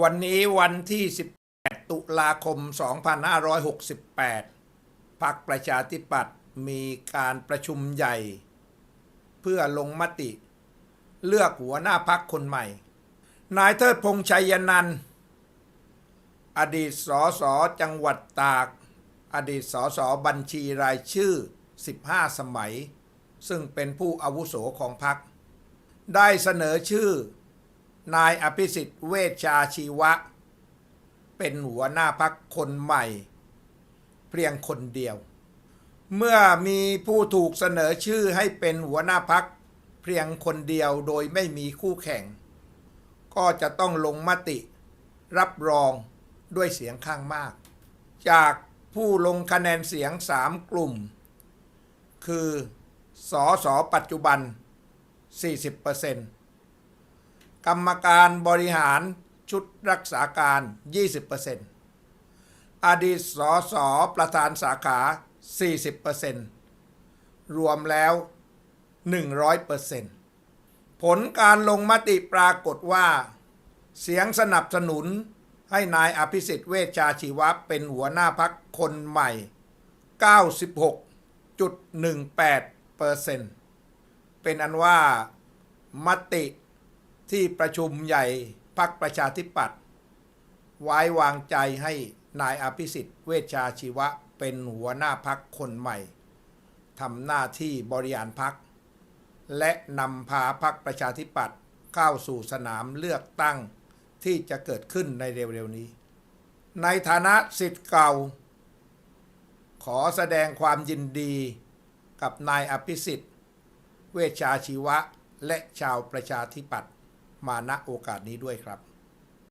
วันนี้วันที่ 18 ตุลาคม 2568 พรรคประชาธิปัตย์มีการประชุมใหญ่ เพื่อลงมติ เลือกหัวหน้าพักคนใหม่ นายเทิดพงษ์ชัยนันท์อดีตสสจังหวัดตาก อดีตสสบัญชีรายชื่อ 15 สมัย ซึ่งเป็นผู้อาวุโสของพรรคได้เสนอชื่อ นายอภิสิทธิ์เวชชาชีวะ เป็นหัวหน้าพักคนใหม่ เพียงคนเดียว เมื่อมีผู้ถูกเสนอชื่อให้เป็นหัวหน้าพักเพียงคนเดียวโดยไม่มีคู่แข่ง ก็จะต้องลงมติ รับรองด้วยเสียงข้างมาก จากผู้ลงคะแนนเสียงสามกลุ่ม คือสอสอปัจจุบัน 40% กรรมการบริหารชุดรักษาการ 20%อดีตสสประธานสาขา 40%รวมแล้ว 100%ผลการลงมติปรากฏว่า เสียงสนับสนุนให้นายอภิสิทธิ์เวชชาชีวะเป็นหัวหน้าพักคนใหม่ 96.18%เป็นอันว่ามติ ที่ประชุมใหญ่พักประชาธิปัตย์ไว้วางใจให้นายอภิสิทธิ์ เวชชาชีวะเป็นหัวหน้าพักคนใหม่ทำหน้าที่บริหารพัก และนำพาพักประชาธิปัตย์เข้าสู่สนามเลือกตั้งที่จะเกิดขึ้นในเร็วๆนี้ ในฐานะสิทธิ์เก่า ขอแสดงความยินดีกับนายอภิสิทธิ์ เวชชาชีวะและชาวประชาธิปัตย์ มาณโอกาสนี้ด้วยครับ